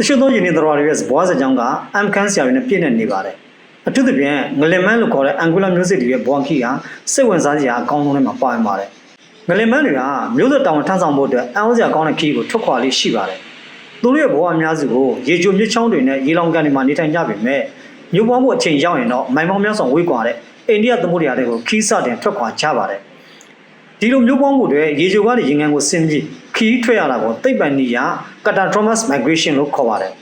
တချို့သောယင်းနေတော်တွေရဲ့ဘွားစကြောင်းကအမ်ကန်ဆရာတွေနဲ့ပြည့်နေနေပါတယ်အထူးသဖြင့်ငလင်မန်းလို့ခေါ်တဲ့အန်ဂူလာမျိုးစစ်တွေရဲ့ဘွားခီကစိတ်ဝင်စားစရာအကောင်းဆုံးတွေမှာပါဝင်ပါတယ်ငလင်မန်းတွေကမျိုးစစ်တောင်ထမ်းဆောင်ဖို့အတွက်အံ့ဩစရာကောင်းတဲ့ခီကိုထွက်ခွာလေးရှိပါတယ်သူတို့ရဲ့ဘဝအများစုကိုရေချိုမြစ်ချောင်းတွေနဲ့ရေလောင်ကန်တွေမှာနေထိုင်ကြပေမဲ့မြို့ပွားမှုအချိန်ရောက်ရင်တော့မိုင်ပေါင်းများစွာဝေးကွာတဲ့အိန္ဒိယသမုဒ္ဒရာတွေကိုခီးစတင်ထွက်ခွာကြပါတယ်ဒီလိုမျိုးပေါင်းမှုတွေရေချိုကနေရေငန်ကိုဆင်းပြီး ခီးထွက်ရတာကိုသိပ္ပံနည်းရ Catatromus migration လို့ခေါ်ပါတယ်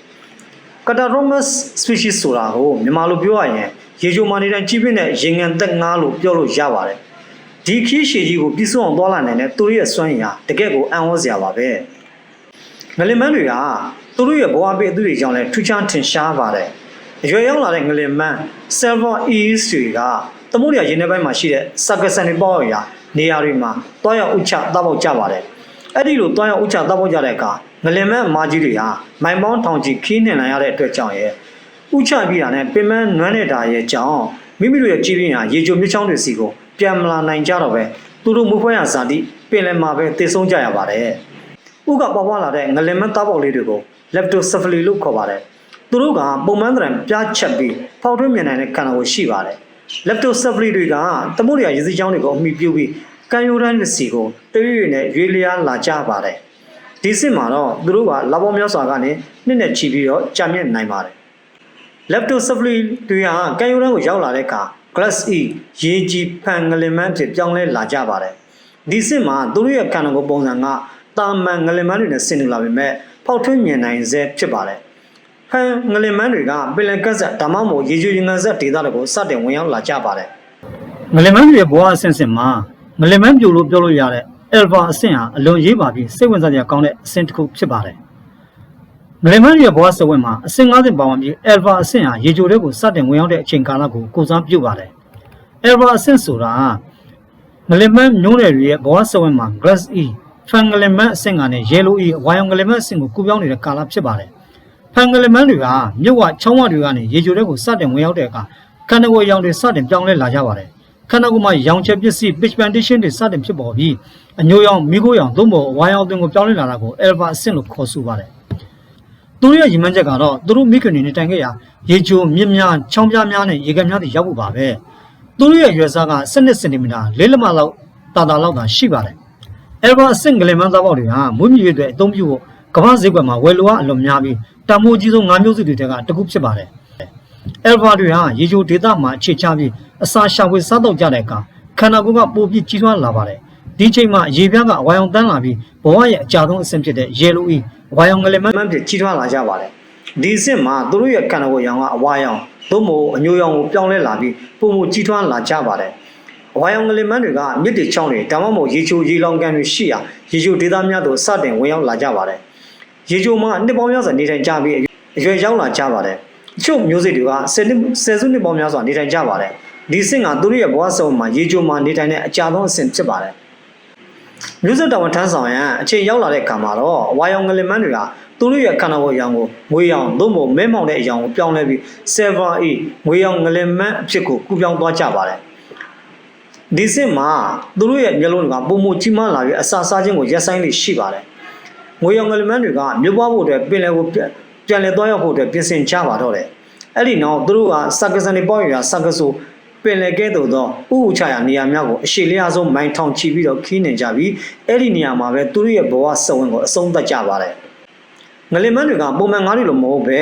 Catatromus species ဆိုတာကိုမြန်မာလိုပြောရရင်ရေချိုမာနေတဲ့ကြီးပြင်းတဲ့ရေငန်သက်ငါးလို့ပြောလို့ရပါတယ်ဒီခီးရှည်ကြီးကိုပြည့်စုံအောင်သွားလာနိုင်တဲ့သူတို့ရဲ့စွမ်းရည်ဟာတကယ့်ကိုအံ့ဩစရာပါပဲငလင်မန်းတွေကသူတို့ရဲ့ဘဝပေးအသူတွေကြောင့်လည်းထူးခြားထင်ရှားပါတယ်အရွယ်ရောက်လာတဲ့ငလင်မန်း Silver Eels တွေကသမုဒ္ဒရာရေထဲပိုင်းမှာရှိတဲ့ Sargassum တွေပေါ့ရာနေရာတွေမှာတွားရောက်ဥချတောက်ပေါက်ကြပါတယ် အဲ့ဒီလိုတွားရောက်ဥချတောက်ပေါက်ကြတဲ့အခါငလင်မန်းအမားကြီးတွေဟာမိုင်ပေါင်းထောင်ချီခီးနှင်နိုင်ရတဲ့အတွက်ကြောင့်ရဲ့ဥချပြီးတာနဲ့ပင်မနွမ်းနေတာရဲ့ကြောင့်မိမိတို့ရဲ့ကြီးပြင်းဟာရေချိုမြစ်ချောင်းတွေစီကိုပြန်မလာနိုင်ကြတော့ပဲသူတို့မူဖွဲရဇာတိပင်လယ်မှာပဲတည်ဆုံးကြရပါတယ်ဥကပွားပွားလာတဲ့ငလင်မန်းသားပေါက်လေးတွေကို leptocephaly လို့ခေါ်ပါတယ်သူတို့ကပုံမှန်တရံပြားချက်ပြီးဖောက်ထွင်းမြင်နိုင်တဲ့ခန္ဓာကိုယ်ရှိပါတယ် leptocephaly တွေကသမုဒ္ဒရာရေစီးကြောင်းတွေကိုအမိပြုပြီး ကံရိုးတန်းစီကိုတရွေ့ရွေ့နဲ့ရွေးလျားလာကြပါတယ်ဒီစစ်မှာတော့သူတို့ကလာပေါင်းများစွာကနေနှစ်နဲ့ချီပြီးတော့ကြာမြင့်နိုင်ပါတယ် leptocephaly တွေကကံရိုးတန်းကိုရောက်လာတဲ့အခါ class E ရေကြီးဖန်ငလင်မန်းဖြစ်ပြောင်းလဲလာကြပါတယ်ဒီစစ်မှာသူတို့ရဲ့ခန္ဓာကိုယ်ပုံစံကတာမန်ငလင်မန်းတွေနဲ့ဆင်တူလာပေမဲ့ဖောက်ထွင်းမြင်နိုင်စေဖြစ်ပါတယ်ဖန်ငလင်မန်းတွေကပင်လယ်ကက်ဆက်ဒါမှမဟုတ်ရေချိုရင်ငန်ဆက်ဒေသတွေကိုစတင်ဝင်ရောက်လာကြပါတယ်ငလင်မန်းတွေရဲ့ဘဝအဆင့်ဆင့်မှာ ငလင်မန်းပြိုလို့ပြောလို့ရတဲ့ alpha အဆင့်ဟာအလွန်ရေးပါပြီးစိတ်ဝင်စားစရာကောင်းတဲ့အဆင့်တစ်ခုဖြစ်ပါတယ်ငလင်မန်းတွေရဲ့ဘဝစဝက်မှာအဆင့်50ပါဝင်ပြီး alpha အဆင့်ဟာရေချိုတွေကိုစတင်ဝင်ရောက်တဲ့အချိန်ကာလကိုကိုစားပြုပါတယ် alpha အဆင့်ဆိုတာငလင်မန်းမျိုးနွယ်တွေရဲ့ဘဝစဝက်မှာ glass E ဖန်ငလင်မန်းအဆင့်ကနေ yellow E ဝါယောင်ငလင်မန်းအဆင့်ကိုကူးပြောင်းနေတဲ့ကာလဖြစ်ပါတယ်ဖန်ငလင်မန်းတွေကမြုပ်ဝချောင်းဝတွေကနေရေချိုတွေကိုစတင်ဝင်ရောက်တဲ့အခါခန္ဓာကိုယ်ရောင်တွေစတင်ပြောင်းလဲလာကြပါတယ် ခန္ဓာကိုယ်မှာရောင်ချက်ပစ္စည်း pigmentation တွေစတင်ဖြစ်ပေါ်ပြီးအညိုရောင်မိခိုးရောင်သို့မဟုတ်ဝါရောင်အသွင်ကိုပြောင်းလဲလာတာကို alpha အဆင့်လို့ခေါ်ဆိုပါတယ်သူတို့ရဲ့ရည်မှန်းချက်ကတော့သူတို့မိခင်တွေနေထိုင်ခဲ့ရာရေချိုမြစ်များချောင်းပြားများနဲ့ရေကန်များတွေရောက်ဖို့ပါပဲသူတို့ရဲ့ရွယ်စားက12စင်တီမီတာ၄လက်မလောက်တာတာလောက်သာရှိပါတယ် Alpha အဆင့်ဂလင်မန်းသားပေါက်တွေဟာမွေးမြူရေးအတွက်အသုံးပြုဖို့ကမ္ဘာဈေးကွက်မှာဝယ်လိုအားအလွန်များပြီးတန်ဖိုးကြီးဆုံး၅မျိုးစုတွေထဲကတစ်ခုဖြစ်ပါတယ်။ Alpha တွေဟာရေချိုဒေသမှာအခြေချပြီးအစာရှာဖွေစားတော့ကြတဲ့အခါခန္ဓာကိုယ်ကပိုပြီးကြီးထွားလာပါတယ်။ဒီချိန်မှာရေပြားကအဝါရောင်တန်းလာပြီးဘဝရဲ့အကြဆုံးအဆင့်ဖြစ်တဲ့ Yellow E ဝါရောင်ဂလင်မန်းဖြစ်ကြီးထွားလာကြပါတယ်။ဒီအဆင့်မှာသူတို့ရဲ့ခန္ဓာကိုယ်ရောင်ကအဝါရောင်သို့မဟုတ်အညိုရောင်ကိုပြောင်းလဲလာပြီးပုံမှုကြီးထွားလာကြပါတယ်။ဝါယောင်ငလင်မန်းတွေကမြစ်တွေချောင်းတွေဒါမှမဟုတ်ရေချိုရေလောင်ကန်တွေရှိရာရေချိုဒေသများသို့စတင်ဝင်ရောက်လာကြပါတယ်။ရေချိုမှာနှစ်ပေါင်းများစွာနေထိုင်ကြပြီးအရွယ်ရောက်လာကြပါတယ်။အ ချို့မျိုးစိတ်တွေကဆယ်နှစ်ဆယ်စုနှစ်ပေါင်းများစွာနေထိုင်ကြပါတယ်။ဒီစင်ကသူတို့ရဲ့ဘဝဆုံးမှာရေချိုမှာနေထိုင်တဲ့အကြာဆုံးအဆင့်ဖြစ်ပါတယ်။မျိုးဆက်တော်ဝန်ထမ်းဆောင်ရန်အချိန်ရောက်လာတဲ့အခါမှာတော့ဝါယောင်ငလင်မန်းတွေကသူတို့ရဲ့ခန္ဓာကိုယ်ရောင်ကိုငွေရောင်သို့မဟုတ်မဲမောင်တဲ့အရောင်ကိုပြောင်းလဲပြီး silver e ငွေရောင်ငလင်မန်းအဖြစ်ကိုကူးပြောင်းသွားကြပါတယ်။ဒီစစ်မှာသူတို့ရဲ့မျိုးလုံးတွေကပုံမကြီးမားလာပြီးအစာစားခြင်းကိုရက်ဆိုင်လေးရှိပါတယ်။ငွေရောင်ငလမန်းတွေကမြို့ပွားဖို့အတွက်ပင်လယ်ကို ပြန်ပြန်လည်သွားရောက်ဖို့အတွက်ပြင်ဆင်ကြပါတော့တယ်။အဲ့ဒီနောက်သူတို့ကစက္ကစန်တွေပေါ့ရစက္ကဆိုပင်လယ်ကဲ့သို့သောဥဥချရာနေရာများကိုအရှိလျားဆုံးမိုင်ထောင်ချီပြီးတော့ခီးနေကြပြီးအဲ့ဒီနေရာမှာပဲသူတို့ရဲ့ဘဝစဝင်ကိုအဆုံးသတ်ကြပါတယ်။ငလမန်းတွေကပုံမှန်ငါးတွေလိုမဟုတ်ပဲ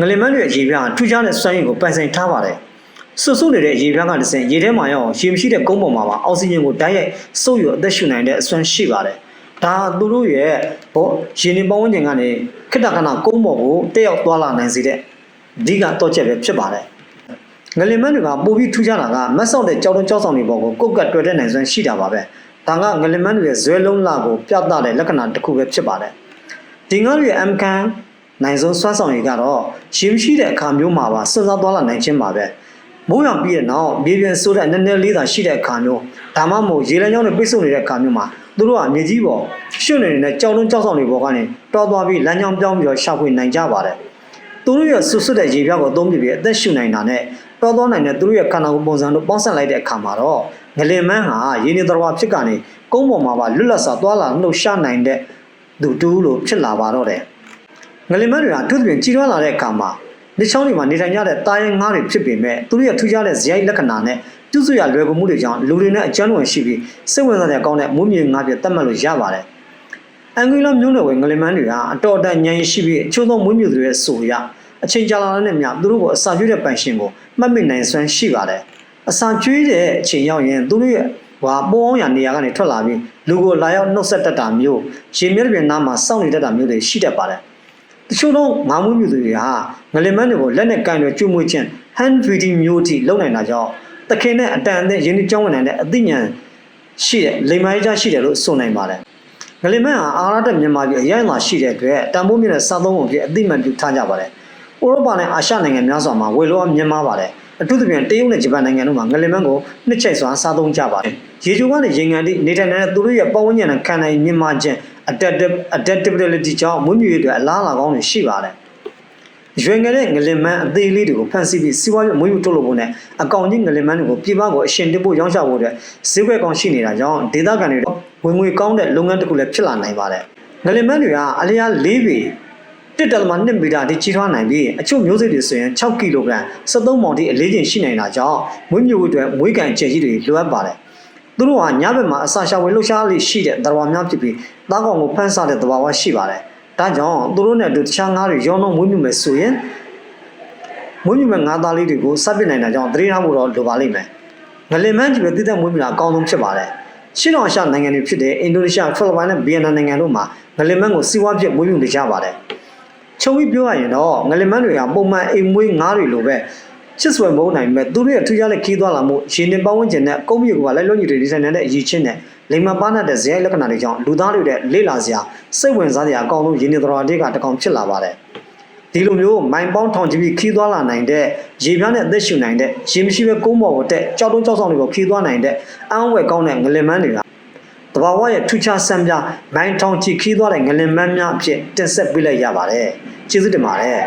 ငလမန်းတွေရဲ့ရေပြားထူးခြားတဲ့စွမ်းရည်ကိုပိုင်ဆိုင်ထားပါတယ်။ဆွဆွနေတဲ့ရေပြားကတစ်ဆင့်ရေထဲမှာရောရေမရှိတဲ့ကုန်းပေါ်မှာပါအောက်ဆီဂျင်ကိုတိုက်ရိုက်စုပ်ယူအသက်ရှူနိုင်တဲ့အစွမ်းရှိပါတယ်။ ဒါသူတို့ရဲ့ဘောရေနေပေါင်းဝင်ခြင်းကနေခိတ္တကနာကုန်းပေါ်ကိုတက်ရောက်သွားလာနိုင်စေတဲ့အဓိကတော့ချက်ပဲဖြစ်ပါတယ်။ငလင်မန်းတွေကပိုပြီးထူးခြားတာကမတ်ဆောက်တဲ့ကြောက်တုံးကြောက်ဆောင်တွေပေါ်ကိုကုတ်ကတ်တွေ့တဲ့နိုင်စွမ်းရှိတာပါပဲ။ဒါကငလင်မန်းတွေရဲ့ဇွဲလုံးလာကိုပြသတဲ့လက္ခဏာတစ်ခုပဲဖြစ်ပါတယ်။ဒီငါးတွေရဲ့အမ်ကန်နိုင်ဆုံးစွမ်းဆောင်ရည်ကတော့ရေမရှိတဲ့အခါမျိုးမှာပါစွန့်စားသွားလာနိုင်ခြင်းပါပဲ။မိုးရောင်ပြီးတဲ့နောက်မြေပြင်ဆိုးတဲ့နည်းနည်းလေးသာရှိတဲ့အခါမျိုးဒါမှမဟုတ်ရေလမ်းကြောင်းတွေပိတ်ဆို့နေတဲ့အခါမျိုးမှာ သူတို့ကမြေကြီးပေါ်ရွှွနေတဲ့ကြောက်လုံးကြောက်ဆောင်တွေပေါ်ကနေတောသွားပြီးလမ်းကြောင်းပြောင်းပြီးတော့ရှာဖွေနိုင်ကြပါတယ်သူတို့ရဲ့ဆွဆွတဲ့ရေပြားကိုအသုံးပြုပြီးအသက်ရှူနိုင်တာနဲ့တောသွားနိုင်တဲ့သူတို့ရဲ့ခန္ဓာကိုယ်ပုံစံတို့ပေါင်းစပ်လိုက်တဲ့အခါမှာတော့ငလင်မန်းဟာရေနေတော်ဝါဖြစ်ကနေကုန်းပေါ်မှာပါလွတ်လပ်စွာသွားလာလှုပ်ရှားနိုင်တဲ့သူတူးလို့ဖြစ်လာပါတော့တယ်ငလင်မန်းတွေကအထူးသဖြင့်ကြီးထွားလာတဲ့အခါမှာနေချောင်းတွေမှာနေထိုင်ကြတဲ့တာရင်ငါးတွေဖြစ်ပေမဲ့သူတို့ရဲ့ထူးခြားတဲ့ဇယိုက်လက္ခဏာနဲ့ ပြုစုရလွယ်ကူမှုတွေကြောင့်လူတွေနဲ့အကျဉ်းဝင်ရှိပြီးစိတ်ဝင်စားတဲ့ကောင်းတဲ့မွေးမြူငါးပြသတ်မှတ်လို့ရပါတယ်အန်ဂူလာမျိုးနွယ်ဝင်ငလင်မန်းတွေကအတော်အတန်ဉာဏ်ရှိပြီးအချို့သောမွေးမြူတွေရဲ့ဆိုရအချိန်ကြာလာတဲ့မြတ်သူတို့ကိုအစာကျွေးတဲ့ပန်ရှင်ကိုမှတ်မိနိုင်စွမ်းရှိပါတယ်အစာကျွေးတဲ့အချိန်ရောက်ရင်သူတို့ရဲ့ဟွာပေါ်အောင်ရနေရာကနေထွက်လာပြီးလူကိုလာရောက်နှုတ်ဆက်တတ်တာမျိုးရေမြက်ပြင်နားမှာစောင့်နေတတ်တာမျိုးတွေရှိတတ်ပါတယ်တချို့တော့ငါးမွေးမြူသူတွေဟာငလင်မန်းတွေကိုလက်နဲ့ကန်တွေကျွေးမွေးခြင်း hand feeding မျိုးအထိလုပ်နိုင်တာကြောင့် တခင်နဲ့အတန်အသင့်ရင်းနှီးကြောင်းဝင်နိုင်တဲ့အသိဉာဏ်ရှိတဲ့လိမ္မာရေးကြရှိတယ်လို့ဆိုနိုင်ပါတယ်ငလင်မန်းဟာအာရတဲ့မြန်မာပြည်အရင်လာရှိတဲ့အတွက်တန်ဖိုးမြင့်တဲ့စားသုံးပုံဖြစ်အသိမှန်ပြုထားကြပါတယ်ဥရောပနဲ့အာရှနိုင်ငံများစွာမှာဝယ်လို့အမြင်မာပါတယ်အထူးသဖြင့်တရုတ်နဲ့ဂျပန်နိုင်ငံတို့မှာငလင်မန်းကိုနှစ်ချိတ်စွာစားသုံးကြပါတယ်ရေချိုကနေရေငန်တိနေထိုင်နေတဲ့သူတို့ရဲ့ပတ်ဝန်းကျင်နဲ့ခံနိုင်မြင်မာခြင်း adaptive adaptability ကြောင့်မွေးမြူရေးအတွက်အလားအလာကောင်းတွေရှိပါတယ် ရွယ်ငယ်တဲ့ငလင်မန်းအသေးလေးတွေကိုဖန်ဆီးပြီးစီးပွားရေးမွေးမြူထုတ်လုပ်ဖို့နဲ့အကောင်ကြီးငလင်မန်းတွေကိုပြည်ပကိုအရှင်တက်ဖို့ရောင်းချဖို့အတွက်ဈေးကွက်ကောင်းရှိနေတာကြောင့်ဒေသခံတွေဝင်ငွေကောင်းတဲ့လုပ်ငန်းတစ်ခုလည်းဖြစ်လာနိုင်ပါတယ်ငလင်မန်းတွေကအလျား၄ပေ1.2မီတာအထိကြီးထွားနိုင်ပြီးအချို့မျိုးစိတ်တွေဆိုရင်6ကီလိုဂရမ်73ပေါင်ထိအလေးချိန်ရှိနိုင်တာကြောင့်မွေးမြူဖို့အတွက်မွေးကန်ကျယ်ကြီးတွေလိုအပ်ပါတယ်သူတို့ဟာညဘက်မှာအစာရှာဝယ်လှုပ်ရှားလေးရှိတဲ့သဘာဝများဖြစ်ပြီးသားကောင်ကိုဖမ်းဆတဲ့သဘာဝရှိပါတယ် ဒါကြောင့်သူတို့နဲ့အတူတခြားငါးတွေရောင်းတော့မွေးမြူမယ်ဆိုရင်မွေးမြူမဲ့ငါးသားလေးတွေကိုစပ်ပစ်နိုင်တာကြောင့်သတိထားဖို့တော့လိုပါလိမ့်မယ်ငလင်မန်းကြီးပဲတည်တဲ့မွေးမြူတာအကောင်းဆုံးဖြစ်ပါတယ်ရှင်းတော်ရှာနိုင်ငံတွေဖြစ်တဲ့အင်ဒိုနီးရှားဖိလစ်ပိုင်နဲ့ဗီယက်နမ်နိုင်ငံတို့မှာငလင်မန်းကိုစီးပွားဖြစ်မွေးမြူနေကြပါတယ်ချုံပြီးပြောရရင်တော့ငလင်မန်းတွေကပုံမှန်အိမ်မွေးငါးတွေလိုပဲချစ်စွယ်မုန်းနိုင်မဲ့သူတို့ရဲ့ထူးခြားတဲ့ခီးသွားလာမှုရှင်နေပဝန်းကျင်နဲ့ကုန်းမြေကလိုက်လုံးကြီးတွေဒီဇိုင်နဲ့အရေးချင်းနဲ့ လိမ္မာပါနတ်တဲ့ဇယိုက်လက္ခဏာတွေကြောင့်လူသားတွေတဲ့လေ့လာစရာစိတ်ဝင်စားစရာအကောင်းဆုံးရင်းနေတော်တေးကတကောင်ဖြစ်လာပါတယ်ဒီလိုမျိုးမိုင်ပေါင်းထောင်ချီပြီးခီးသွားလာနိုင်တဲ့ရေပြားနဲ့အသက်ရှူနိုင်တဲ့ရေမရှိပဲကုန်းပေါ်ကိုတက်ကြောက်တုံးကြောက်ဆောင်တွေကိုခီးသွားနိုင်တဲ့အန်းဝယ်ကောင်းတဲ့ငလင်မန်းတွေကတဘာဝရဲ့ထူးခြားဆန်းပြမိုင်းထောင်ချီခီးသွားတဲ့ငလင်မန်းများအဖြစ်တင်ဆက်ပေးလိုက်ရပါတယ်ကျေးဇူးတင်ပါတယ်